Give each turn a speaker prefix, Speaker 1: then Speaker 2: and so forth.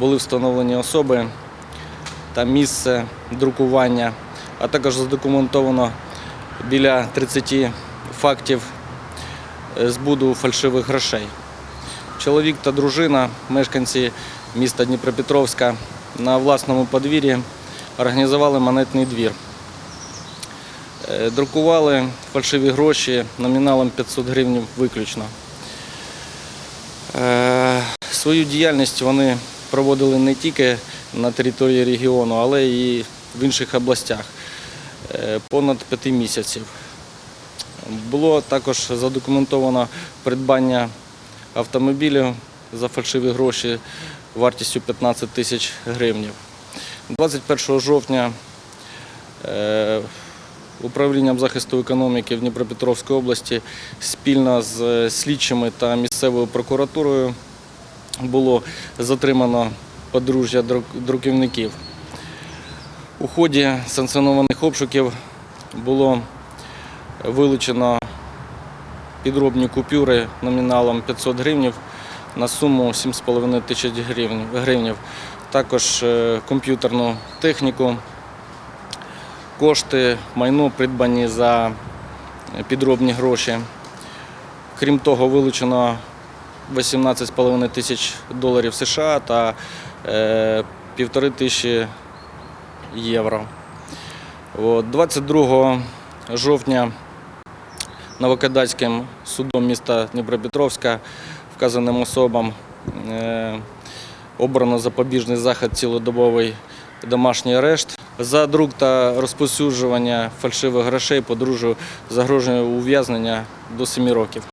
Speaker 1: були встановлені особи та місце друкування, а також задокументовано біля 30 фактів е, збуду фальшивих грошей. Чоловік та дружина, мешканці міста Дніпропетровська, на власному подвір'ї організували монетний двір. Е, Друкували фальшиві гроші номіналом 500 гривень виключно. Е, Свою діяльність вони проводили не тільки на території регіону, але і в інших областях е, понад п'яти місяців. Було також задокументовано придбання автомобілів за фальшиві гроші вартістю 15 тисяч гривень. 21 жовтня е, управлінням захисту економіки в Дніпропетровській області спільно з е, слідчими та місцевою прокуратурою було затримано подружжя друківників. У ході санкціонованих обшуків було вилучено підробні купюри номіналом 500 гривень на суму 7,5 тисяч гривень. Також е, комп'ютерну техніку, кошти, майно придбані за підробні гроші. Крім того, вилучено 18,5 тисяч доларів США та е, півтори тисячі євро. 22 жовтня Новокадацьким судом міста Дніпропетровська вказаним особам е, обрано запобіжний захід цілодобовий домашній арешт. За друк та розповсюджування фальшивих грошей подружжю загрожує ув'язнення до 7 років.